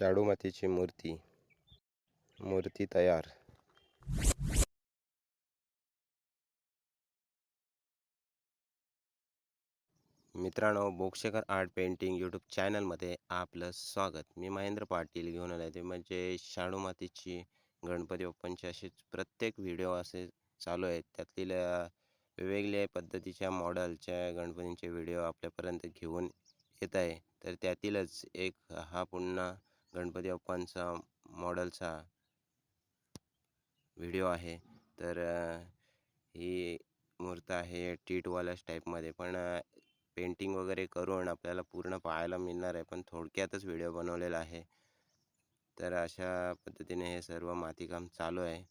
शाडू मातीची मूर्ती. मूर्ती तयार. मित्रांनो बोक्षेकर आर्ट पेंटिंग यूट्यूब चॅनलमध्ये आपलं स्वागत. मी महेंद्र पाटील घेऊन आलो आहे ते म्हणजे शाडू मातीची गणपती बाप्पांचे असेच प्रत्येक व्हिडिओ असे चालू आहेत. त्यातील वेगवेगळ्या पद्धतीच्या मॉडेलच्या गणपतींचे व्हिडिओ आपल्यापर्यंत घेऊन येत आहे. तर त्यातीलच एक हा पुन्हा गणपती अप्पांचा मॉडलचा व्हिडिओ आहे. तर ही मूर्त आहे टीटवाल्याच टाईपमध्ये पण पेंटिंग वगैरे करून आपल्याला पूर्ण पाहायला मिळणार आहे. पण थोडक्यातच व्हिडिओ बनवलेला आहे. तर अशा पद्धतीने हे सर्व मातीकाम चालू आहे.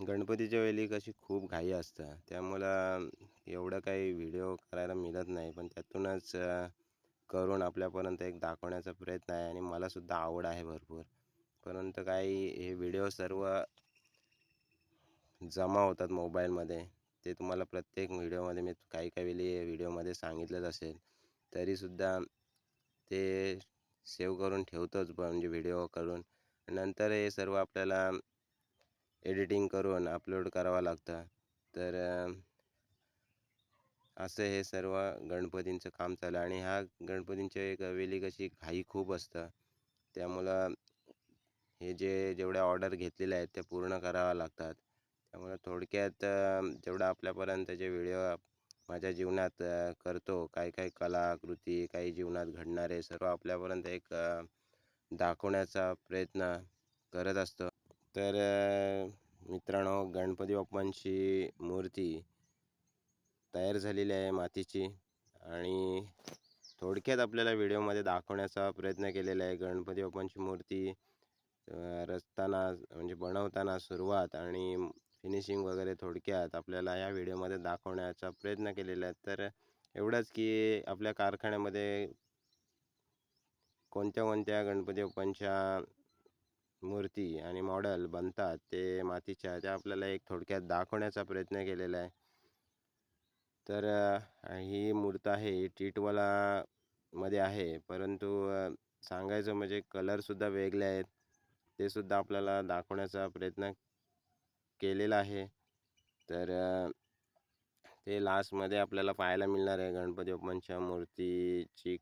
गणपतीच्या वेळी कशी खूप घाई असतं. त्यामुळं एवढं काही व्हिडिओ करायला मिळत नाही. पण त्यातूनच करून आपल्यापर्यंत एक दाखवण्याचा प्रयत्न आहे आणि मलासुद्धा आवड आहे भरपूर. परंतु काही हे व्हिडिओ सर्व जमा होतात मोबाईलमध्ये. ते तुम्हाला प्रत्येक व्हिडिओमध्ये मी काही काही वेळी व्हिडिओमध्ये सांगितलंच असेल. तरीसुद्धा ते सेव्ह करून ठेवतोच म्हणजे व्हिडिओ करून. नंतर हे सर्व आपल्याला एडिटिंग करून अपलोड करावं लागतं. तर असं हे सर्व गणपतींचं काम चालू आणि ह्या गणपतींच्या एक वेली कशी घाई खूप असतं. त्यामुळं हे जे जेवढ्या ऑर्डर घेतलेल्या आहेत त्या पूर्ण कराव्या लागतात. त्यामुळं थोडक्यात जेवढा आपल्यापर्यंत जे व्हिडिओ माझ्या जीवनात करतो काय काय कलाकृती काही जीवनात घडणारे सर्व आपल्यापर्यंत एक दाखवण्याचा प्रयत्न करत असतो. तर मित्रांनो गणपती बाप्पांची मूर्ती तयार झालेली आहे मातीची आणि थोडक्यात आपल्याला व्हिडिओमध्ये दाखवण्याचा प्रयत्न केलेला आहे. गणपती बाप्पांची मूर्ती रचताना म्हणजे बनवताना सुरुवात आणि फिनिशिंग वगैरे थोडक्यात आपल्याला या व्हिडिओमध्ये दाखवण्याचा प्रयत्न केलेला आहे. तर एवढंच की आपल्या कारखान्यामध्ये कोणत्या कोणत्या गणपती बाप्पांच्या मूर्ती आणि मॉडेल बनतात ते मातीच्या त्या आपल्याला एक थोडक्यात दाखवण्याचा प्रयत्न केलेला आहे. तर ही मूर्त आहे टीटवाला मध्ये आहे. परंतु सांगायचं म्हणजे कलरसुद्धा वेगळे आहेत. ते सुद्धा आपल्याला दाखवण्याचा प्रयत्न केलेला आहे. तर ते लास्टमध्ये आपल्याला पाहायला मिळणार आहे. गणपती बाप्पांच्या मूर्तीची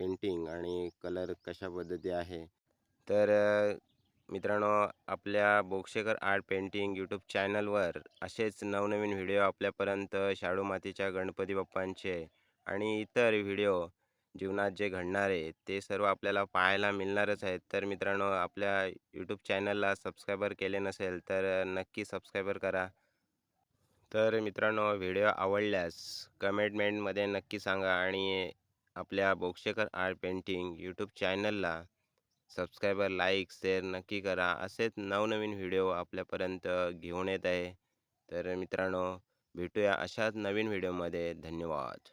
पेंटिंग आणि कलर कशा पद्धती आहे. तर मित्रांनो आपल्या बोक्षेकर आर्ट पेंटिंग यूट्यूब चॅनलवर असेच नवनवीन व्हिडिओ आपल्यापर्यंत शाडू मातीच्या गणपती बाप्पांचे आणि इतर व्हिडिओ जीवनात जे घडणारे ते सर्व आपल्याला पाहायला मिळणारच आहेत. तर मित्रांनो आपल्या यूट्यूब चॅनलला सबस्क्रायबर केले नसेल तर नक्की सबस्क्रायबर करा. तर मित्रांनो व्हिडिओ आवडल्यास कमेंटमेंटमध्ये नक्की सांगा आणि आपल्या बोक्षेकर आर्ट पेंटिंग यूट्यूब चॅनलला सबस्क्रायबर लाईक शेअर नक्की करा. असेच नवनवीन व्हिडिओ आपल्यापर्यंत घेऊन येत आहे. तर मित्रांनो भेटूया अशाच नवीन व्हिडिओमध्ये धन्यवाद.